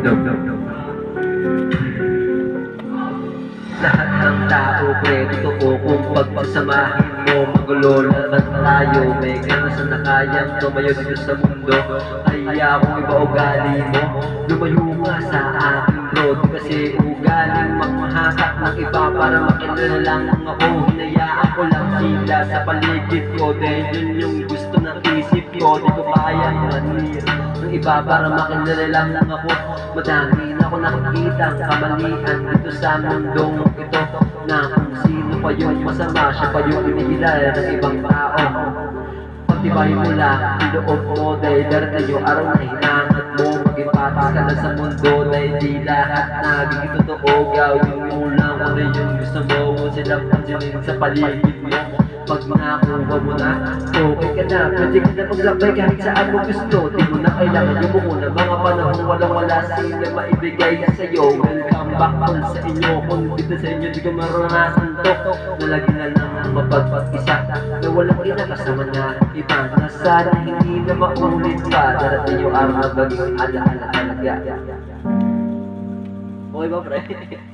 dog, dog, dog. Lahat ng tao, kwento ko kung pagpagsamahin mo Magulo lahat tayo, may kanasa na kayang tumayo dito sa mundo. Kaya kung iba ugali mo, lumayo ka sa akin road. Kasi ugaling magmahatak ng iba para makilala lang Kung ako, hinayaan ko lang sila sa paligid ko. Dahil yun yung gusto ng isip ko, di ko kayang manira ng iba para makilala lang ako. Madami na ako nakikita ang kamalian dito sa mundong ito. Na kung sino pa yung masama Siya pa yung inihilala ng ibang tao. Pagtibayin mo lang ang loob mo Dahil yung araw na hinangat mo. Maging patas ka na sa mundo Dahil di lahat naging totoo. Gawin mo lang ano yung gusto mo. Silang pansinin sa paligid mo. Pag nakakuha mo na, okay ka na Pwede ka na maglakbay kahit saan mo gusto. Di mo na kailangan yumuko na mga panahon. Walang wala sila maibigay sa'yo. Welcome back all sa inyo. Kung dito sa inyo di ko maranasan to. Na lagi na lang ang mapagpag-isa Na walang kinakasama na iba. Na sana hindi na maulit pa. Darating yung araw na maging alaala talaga Okay ba pre?